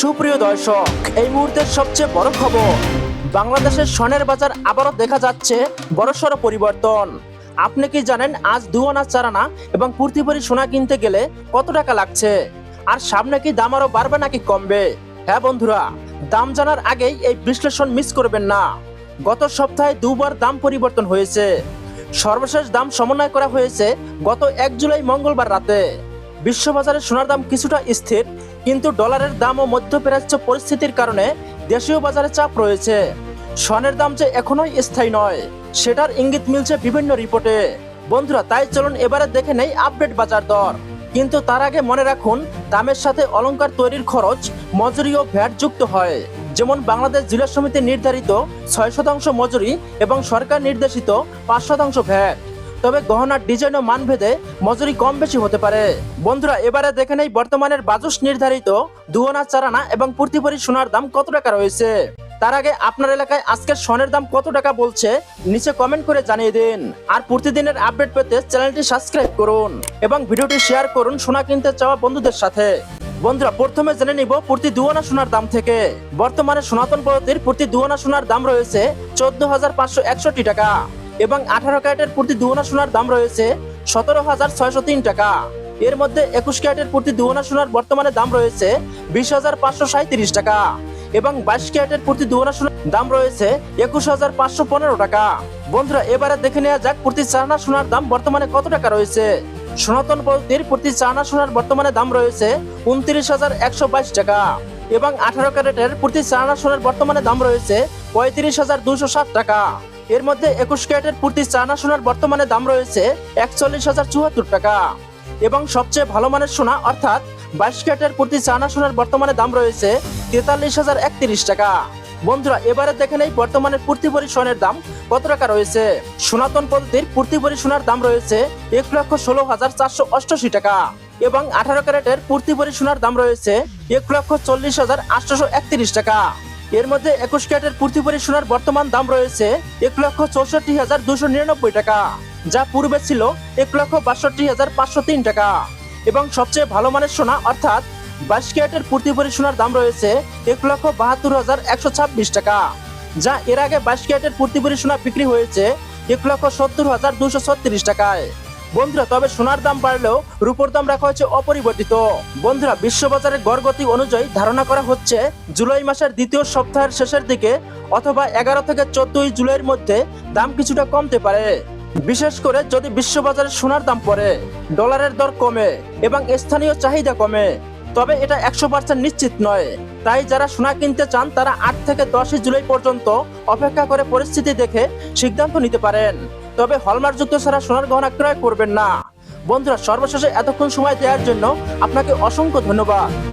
সুপ্রিয় দর্শক, এই মুহূর্তের সবচেয়ে বড় খবর, বাংলাদেশের স্বর্ণের বাজার আবারও দেখা যাচ্ছে বড়সড় পরিবর্তন। আপনি কি জানেন আজ দুয়ানা চারানা এবং পূর্তিপরি সোনা কিনতে গেলে কত টাকা লাগছে? আর সামনে কি দাম আরও বাড়বে নাকি কমবে? হ্যাঁ বন্ধুরা, দাম জানার আগেই এই বিশ্লেষণ মিস করবেন না। গত সপ্তাহে দুবার দাম পরিবর্তন হয়েছে। সর্বশেষ দাম সমন্বয় করা হয়েছে গত এক জুলাই মঙ্গলবার রাতে। বিশ্ববাজারে সোনার দাম কিছুটা স্থির কিন্তু ডলারের দাম ও মধ্যপ্রাচ্য পরিস্থিতির কারণে দেশীয় বাজারে চাপ রয়েছে। স্বর্ণের দাম যে এখনোই স্থায়ী নয়, সেটার ইঙ্গিত মিলছে বিভিন্ন রিপোর্টে। বন্ধুরা, তাই চলুন এবারে দেখে নেই আপডেট বাজার দর। কিন্তু তার আগে মনে রাখুন, দামের সাথে অলংকার তৈরির খরচ মজুরি ও ভ্যাট যুক্ত হয়। যেমন বাংলাদেশ জেলা সমিতি নির্ধারিত ছয় শতাংশ মজুরি এবং সরকার নির্দেশিত পাঁচ শতাংশ ভ্যাট। তবে গহনার ডিজাইন ও মানভেদে মজুরি কম বেশি হতে পারে। বন্ধুরা, এবারে দেখে নেই বর্তমানের বাজস নির্ধারিত দুয়ানা, চারানা এবং প্রতিপরি সোনার দাম কত টাকা রয়েছে। তার আগে আপনার এলাকায় আজকের স্বর্ণের দাম কত টাকা বলছে, নিচে কমেন্ট করে জানিয়ে দিন। আর প্রতিদিনের আপডেট পেতে চ্যানেলটি সাবস্ক্রাইব করুন এবং ভিডিওটি শেয়ার করুন সোনা কিনতে চাওয়া বন্ধুদের সাথে। বন্ধুরা, প্রথমে জেনে নিব প্রতি দুয়ানা সোনার দাম থেকে। বর্তমানে সনাতন পদ্ধতির প্রতি দুয়ানা সোনার দাম রয়েছে চোদ্দ হাজার পাঁচশো একষট্টি টাকা। এবং আঠারো ক্যারেটের প্রতি দুয়ানা সোনার দাম রয়েছে সতেরো হাজার ছয়শো তিন টাকা। এর মধ্যে একুশ ক্যারেটের প্রতি দুয়ানা সোনার বর্তমানে দাম রয়েছে বিশ হাজার পাঁচশো সাঁত্রিশ টাকা এবং বাইশ ক্যারেটের প্রতি দুয়ানা সোনার দাম রয়েছে একুশ হাজার পাঁচশো পনেরো টাকা। বন্ধুরা, এবারে দেখে নেওয়া যাক প্রতি চারনা সোনার দাম বর্তমানে কত টাকা রয়েছে। সনাতন পদ্ধতির প্রতি চারনা সোনার বর্তমানে দাম রয়েছে উনত্রিশ হাজার একশো বাইশ টাকা এবং আঠারো ক্যারেটের প্রতি চারনা সোনার বর্তমানে দাম রয়েছে পঁয়ত্রিশ হাজার দুশো ষাট টাকা। এর মধ্যে একুশ ক্যারেটের প্রতি চানা সোনার বর্তমানে দাম রয়েছে একচল্লিশ হাজার চুয়াত্তর টাকা। এবং সবচেয়ে ভালো মানের সোনা অর্থাৎ বাইশ ক্যারেটের প্রতি চানা সোনার বর্তমানে দাম রয়েছে তেতাল্লিশ হাজার একত্রিশ টাকা। বন্ধুরা, এবারে দেখে নেই বর্তমানে প্রতিপরি সোনের দাম কত টাকা রয়েছে। সনাতন পদ্ধতির প্রতিপরি সোনার দাম রয়েছে এক লক্ষ ষোলো হাজার চারশো অষ্টআশি টাকা। এবং আঠারো ক্যারেটের প্রতিপরি সোনার দাম রয়েছে এক লক্ষ চল্লিশ হাজার আটশোশো একত্রিশ টাকা। এর মধ্যে একুশ ক্যারেটের প্রতিপরি সোনার বর্তমান দাম রয়েছে এক লক্ষ চৌষট্টি হাজার দুশো নিরানব্বই টাকা, যা পূর্বে ছিল এক লক্ষ বাষট্টি হাজার পাঁচশো তিন টাকা। এবং সবচেয়ে ভালো মানের সোনা, অর্থাৎ বাইশ ক্যারেটের প্রতিপরি সোনার দাম রয়েছে এক লক্ষ বাহাত্তর হাজার একশো ছাব্বিশ টাকা, যা এর আগে বাইশ ক্যারেটের প্রতিপরি সোনা বিক্রি হয়েছে এক লক্ষ সত্তর হাজার দুশো ছত্রিশ টাকায়। বন্ধুরা, তবে সোনার দাম বাড়লেও রূপোর দাম রাখা হয়েছে অপরিবর্তিত। বন্ধুরা, বিশ্ববাজারের গড়গতি অনুযায়ী ধারণা করা হচ্ছে, জুলাই মাসের দ্বিতীয় সপ্তাহের শেষের দিকে অথবা এগারো থেকে চোদ্দই জুলাইয়ের মধ্যে দাম কিছুটা কমতে পারে। বিশেষ করে যদি বিশ্ববাজারে সোনার দাম পড়ে, ডলারের দর কমে এবং স্থানীয় চাহিদা কমে, তবে এটা একশো পার্সেন্ট নিশ্চিত নয়। তাই যারা সোনা কিনতে চান, তারা আট থেকে দশই জুলাই পর্যন্ত অপেক্ষা করে পরিস্থিতি দেখে সিদ্ধান্ত নিতে পারেন। তবে হলমার্ক যুক্ত ছাড়া সোনার গহনা ক্রয় করবেন না। বন্ধুরা, সর্বশেষে এতক্ষণ সময় দেওয়ার জন্য আপনাকে অসংখ্য ধন্যবাদ।